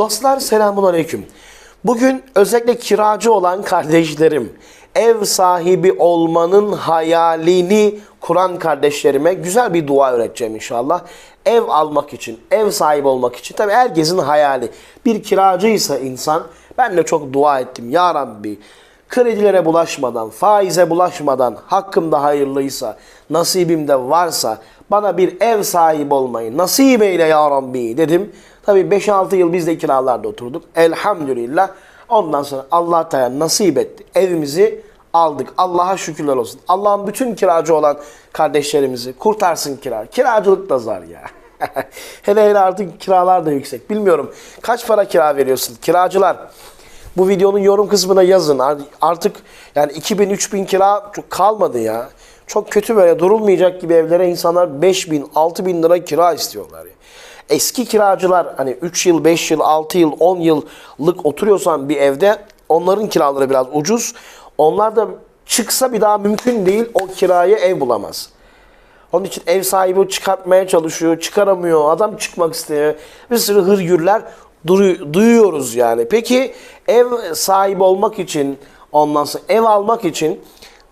Dostlar selamun aleyküm. Bugün özellikle kiracı olan kardeşlerim, ev sahibi olmanın hayalini kuran kardeşlerime güzel bir dua öğreteceğim inşallah. Ev almak için, ev sahibi olmak için. Tabii herkesin hayali. Bir kiracıysa insan, ben de çok dua ettim. Ya Rabbi, kredilere bulaşmadan, faize bulaşmadan, hakkımda hayırlıysa, nasibimde varsa bana bir ev sahibi olmayı nasip eyle ya Rabbi dedim. Tabii 5-6 yıl biz de kiralarda oturduk. Elhamdülillah. Ondan sonra Allah Teala nasip etti. Evimizi aldık. Allah'a şükürler olsun. Allah'ın bütün kiracı olan kardeşlerimizi kurtarsın kira. Kiracılık da zar ya. hele hele artık kiralar da yüksek. Bilmiyorum kaç para kira veriyorsun? Kiracılar bu videonun yorum kısmına yazın. Artık yani 2000-3000 kira çok kalmadı ya. Çok kötü böyle durulmayacak gibi evlere insanlar 5000, 6000 lira kira istiyorlar. Eski kiracılar hani 3 yıl, 5 yıl, 6 yıl, 10 yıllık oturuyorsan bir evde onların kiraları biraz ucuz. Onlar da çıksa bir daha mümkün değil o kiraya ev bulamaz. Onun için ev sahibi çıkartmaya çalışıyor, çıkaramıyor, adam çıkmak istiyor. Bir sürü hırgürler duyuyoruz yani. Peki ev sahibi olmak için, ondan sonra ev almak için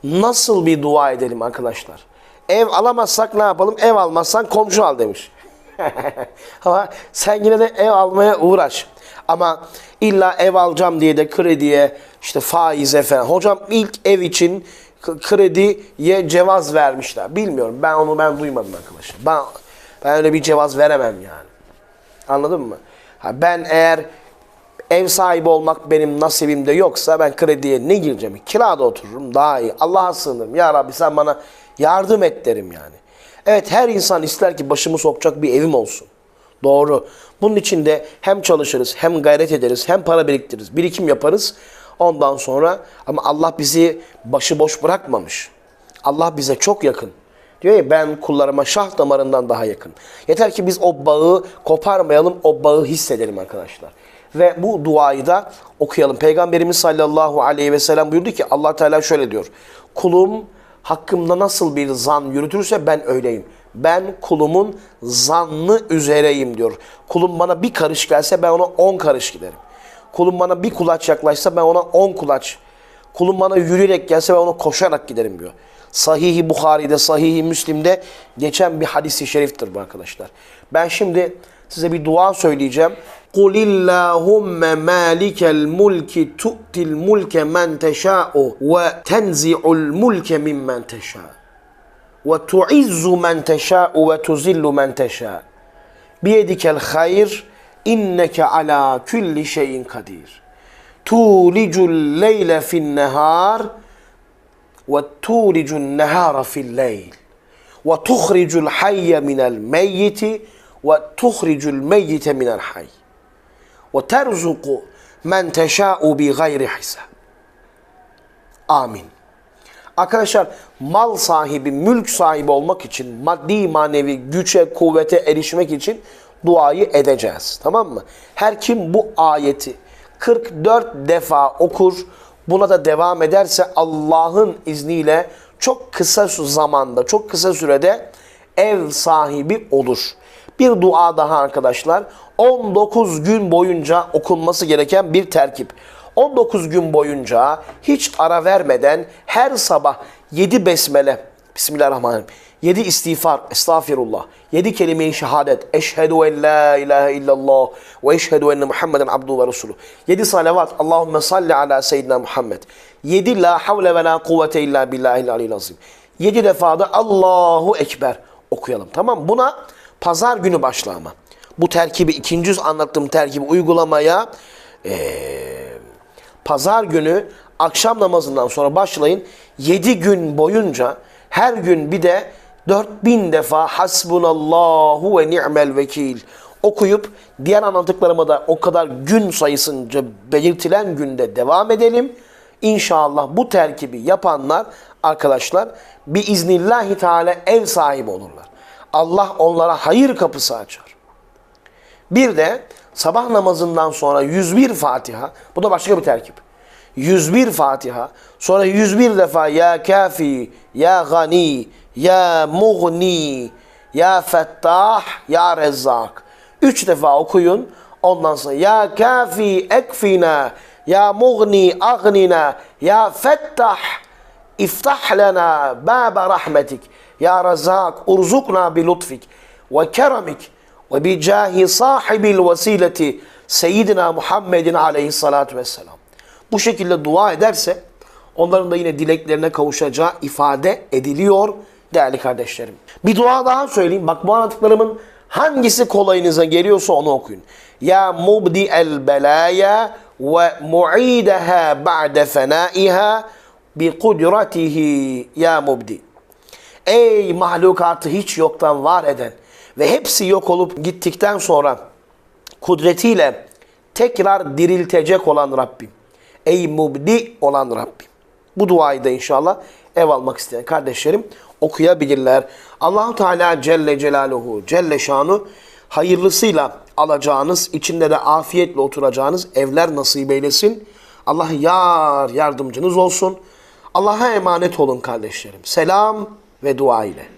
nasıl bir dua edelim arkadaşlar? Ev alamazsak ne yapalım? Ev almazsan komşu al demiş. Ama sen yine de ev almaya uğraş. Ama illa ev alacağım diye de krediye, işte faize falan. Hocam ilk ev için krediye cevaz vermişler. Bilmiyorum. Ben onu ben duymadım arkadaşlar. Ben, ben öyle bir cevaz veremem yani. Anladın mı? Ben eğer ev sahibi olmak benim nasibimde yoksa ben krediye ne gireceğim? Kirada otururum daha iyi. Allah'a sığınırım. Ya Rabbi sen bana yardım et derim yani. Evet her insan ister ki başımı sokacak bir evim olsun. Doğru. Bunun için de hem çalışırız, hem gayret ederiz, hem para biriktiririz, birikim yaparız. Ondan sonra ama Allah bizi başıboş bırakmamış. Allah bize çok yakın. Diyor ya ben kullarıma şah damarından daha yakın. Yeter ki biz o bağı koparmayalım, o bağı hissedelim arkadaşlar. Ve bu duayı da okuyalım. Peygamberimiz sallallahu aleyhi ve sellem buyurdu ki Allah Teala şöyle diyor. Kulum hakkımda nasıl bir zan yürütürse ben öyleyim. Ben kulumun zannı üzereyim diyor. Kulum bana bir karış gelse ben ona on karış giderim. Kulum bana bir kulaç yaklaşsa ben ona on kulaç. Kulum bana yürüyerek gelse ben ona koşarak giderim diyor. Sahih-i Bukhari'de, Sahih-i Müslim'de geçen bir hadisi şeriftir bu arkadaşlar. Ben şimdi size bir dua söyleyeceğim. قُلِ اللّٰهُمَّ مَالِكَ الْمُلْكِ تُؤْتِ الْمُلْكَ مَنْ تَشَاءُ وَتَنْزِعُ الْمُلْكَ مِمَّنْ تَشَاءُ وَتُعِزُّ مَنْ تَشَاءُ وَتُزِلُّ مَنْ تَشَاءُ بِيَدِكَ الْخَيْرِ إِنَّكَ عَلَى كُلِّ شَيْءٍ قَدِيرٌ تُولِجُ اللَّيْلَ فِي النَّهَارِ وَتُولِجُ النَّهَارَ فِي اللَّيْلِ وَتُخْرِجُ الْحَيَّ مِنَ الْمَيِّتِ وَتُخْرِجُ الْمَيِّتَ مِنَ الْحَيِّ وَتَرْزُقُ مَنْ تَشَاءُ بِغَيْرِ حِسَابٍ Amin. Arkadaşlar mal sahibi, mülk sahibi olmak için, maddi manevi güce, kuvvete erişmek için duayı edeceğiz. Tamam mı? Her kim bu ayeti 44 defa okur, buna da devam ederse Allah'ın izniyle çok kısa zamanda, çok kısa sürede ev sahibi olur. Bir dua daha arkadaşlar. 19 gün boyunca okunması gereken bir terkip. 19 gün boyunca hiç ara vermeden her sabah 7 besmele, Bismillahirrahmanirrahim, 7 istiğfar, estağfirullah, 7 kelime-i şehadet, eşhedü en la ilahe illallah ve eşhedü enne Muhammeden abdu ve resulü. 7 salavat, Allahümme salli ala seyyidina Muhammed. 7 la havle ve la kuvvete illa billahil aliyyil azim. 7 defa da Allahu Ekber okuyalım. Tamam Buna pazar günü başla ama. Bu terkibi, ikinci yüz anlattığım terkibi uygulamaya ee, pazar günü akşam namazından sonra başlayın. 7 gün boyunca her gün bir de 4000 defa hasbunallahu ve ni'mel vekil okuyup diğer anlattıklarıma da o kadar gün sayısınca belirtilen günde devam edelim. İnşallah bu terkibi yapanlar arkadaşlar bir iznillahi teala ev sahibi olurlar. Allah onlara hayır kapısı açar. Bir de sabah namazından sonra 101 Fatiha, bu da başka bir terkip. 101 Fatiha, sonra 101 defa Ya Kafi, Ya Gani, Ya Mughni, Ya Fettah, Ya Rezzak. Üç defa okuyun. Ondan sonra ya kafi ekfina, ya mugni agnina, ya fettah iftah lana baba rahmetik. Ya razak urzukna bi lutfik ve keremik ve bi cahi sahibil vesileti Seyyidina Muhammedin aleyhissalatu vesselam. Bu şekilde dua ederse onların da yine dileklerine kavuşacağı ifade ediliyor değerli kardeşlerim. Bir dua daha söyleyeyim. Bak bu anlattıklarımın hangisi kolayınıza geliyorsa onu okuyun. Ya mubdi el belaya ve mu'idaha ba'de fenaiha bi kudretihi ya mubdi. Ey mahlukatı hiç yoktan var eden ve hepsi yok olup gittikten sonra kudretiyle tekrar diriltecek olan Rabbim. Ey mubdi olan Rabbim. Bu duayı da inşallah ev almak isteyen kardeşlerim okuyabilirler. Allahu Teala Celle Celaluhu Celle Şanu hayırlısıyla alacağınız, içinde de afiyetle oturacağınız evler nasip eylesin. Allah yar yardımcınız olsun. Allah'a emanet olun kardeşlerim. Selam ve dua ile.